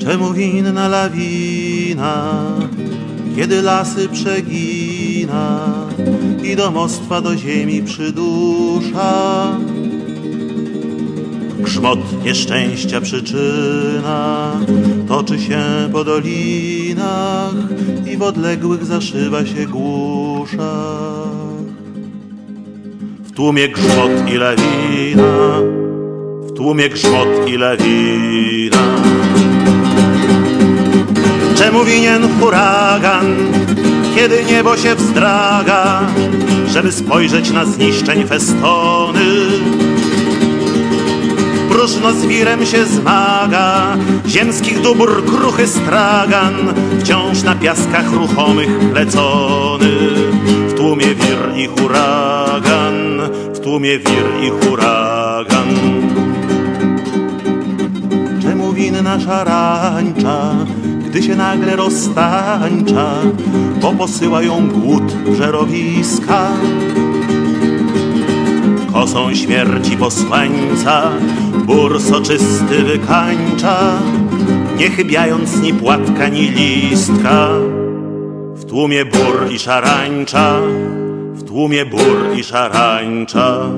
Czemu winna lawina, kiedy lasy przegina i domostwa do ziemi przydusza? Grzmot nieszczęścia przyczyna toczy się po dolinach i w odległych zaszywa się głuszach. W tłumie grzmot i lawina, w tłumie grzmot i lawina. Huragan, kiedy niebo się wzdraga, żeby spojrzeć na zniszczeń festony? Próżno z wirem się zmaga, ziemskich dóbr kruchy stragan, wciąż na piaskach ruchomych plecony. W tłumie wir i huragan, w tłumie wir i huragan. Czemu winna szarańcza, gdy się nagle roztańcza, bo posyła ją głód żerowiska? Kosą śmierci posłańca bór soczysty wykańcza, nie chybiając ni płatka, ni listka. W tłumie bór i szarańcza, w tłumie bór i szarańcza.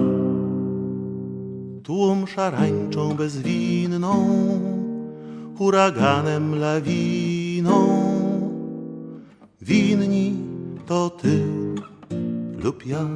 Tłum szarańczą bezwinną, huraganem lawiną. Winni to ty lub ja.